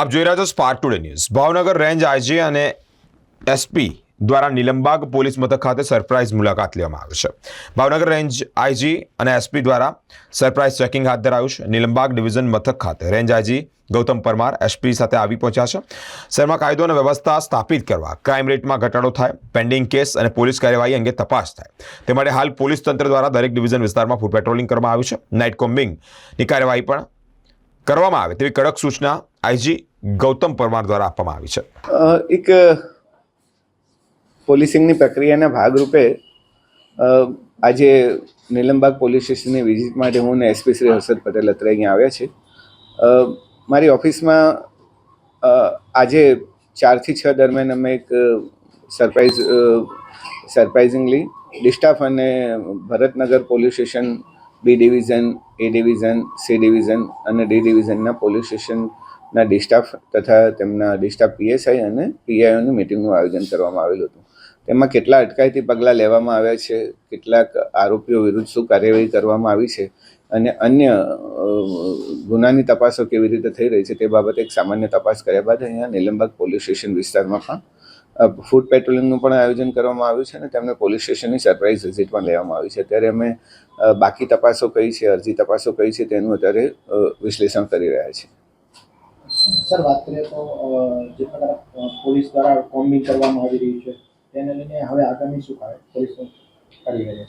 આપ જોઈ રહ્યા છો Spark Today news Bhavnagar range IG અને એસપી દ્વારા નિલંબાગ પોલીસ મથક ખાતે સરપ્રાઇઝ મુલાકાત લેવામાં આવી છે. ભાવનગર રેન્જ આઈજી અને એસપી દ્વારા સરપ્રાઇઝ ચેકિંગ હાથ ધરાયું છે. નિલંબાગ ડિવિઝન મથક ખાતે range IG Gautam Parmar SP સાથે આવી પહોંચ્યા છે. શહેરમાં કાયદો અને વ્યવસ્થા સ્થાપિત કરવા, ક્રાઇમ રેટમાં ઘટાડો થાય, પેન્ડિંગ કેસ અને પોલીસ કાર્યવાહી અંગે તપાસ થાય. તે માટે હાલ પોલીસ તંત્ર દ્વારા દરેક ડિવિઝન વિસ્તારમાં ફૂડ પેટ્રોલિંગ કરવામાં આવ્યું છે. નાઇટ કોમ્બિંગની કાર્યવાહી પણ કરવામાં આવે તેવી કડક સૂચના આઈજી ગૌતમ પરમાર દ્વારા આપવામાં આવી છે. એક પોલીસિંગની પ્રક્રિયાના ભાગરૂપે આજે નીલમબાગ પોલીસ સ્ટેશનની વિઝિટ માટે હું ને એસપી શ્રી હર્ષદ પટેલ અત્રે અહીંયા આવ્યા છે મારી ઓફિસમાં આજે ચારથી છ દરમિયાન અમે એક સરપ્રાઇઝ સરપ્રાઇઝિંગલી ડિસ્ટાફ અને Bharatnagar police station B division, A division, C division અને ડી ડિવિઝનના પોલીસ સ્ટેશનના ડિસ્ટાફ તથા તેમના ડિસ્ટાફ પીએસઆઈ અને પીઆઈઓની મિટિંગનું આયોજન કરવામાં આવેલું હતું. તેમાં કેટલા અટકાયતી પગલાં લેવામાં આવ્યા છે, કેટલાક આરોપીઓ વિરુદ્ધ શું કાર્યવાહી કરવામાં આવી છે અને અન્ય ગુનાની તપાસો કેવી રીતે થઈ રહી છે તે બાબતે એક સામાન્ય તપાસ કર્યા બાદ અહીંયા નિલંબક પોલીસ સ્ટેશન વિસ્તારમાં પણ ફૂડ પેટ્રોલિંગનું પણ આયોજન કરવામાં આવ્યું છે અને તેમને પોલીસ સ્ટેશનની સરપ્રાઇઝ વિઝિટ પણ લેવામાં આવી છે. અત્યારે અમે બાકી તપાસો કઈ છે, અરજી તપાસો કઈ છે તેનું અત્યારે વિશ્લેષણ કરી રહ્યા છીએ. સર, વાત કરીએ તો જે પોલીસ દ્વારા કરવામાં આવી રહ્યું છે, તેને લઈને હવે આગામી શું કરી? રહી છે?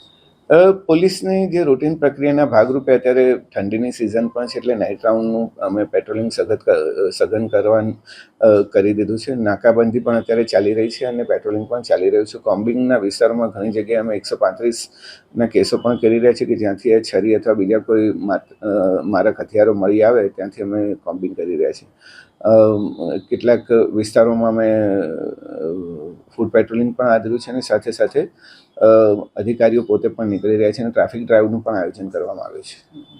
પોલીસની જે રૂટીન પ્રક્રિયાના ભાગરૂપે અત્યારે ઠંડીની સિઝન પણ છે એટલે નાઇટ રાઉન્ડનું અમે પેટ્રોલિંગ સઘન સઘન કરવાનું કરી દીધું છે. નાકાબંધી પણ અત્યારે ચાલી રહી છે અને પેટ્રોલિંગ પણ ચાલી રહ્યું છે. કોમ્બિંગના વિસ્તારમાં ઘણી જગ્યાએ અમે એકસો પાંત્રીસના કેસો પણ કરી રહ્યા છીએ કે જ્યાંથી આ છરી અથવા બીજા કોઈ મારક હથિયારો મળી આવે, ત્યાંથી અમે કોમ્બિંગ કરી રહ્યા છીએ. કેટલાક વિસ્તારોમાં અમે ફૂડ પેટ્રોલિંગ પણ આદર્યું છે અને સાથે સાથે અધિકારીઓ પોતે પણ નીકળી રહ્યા છે અને ટ્રાફિક ડ્રાઈવનું પણ આયોજન કરવામાં આવ્યું છે.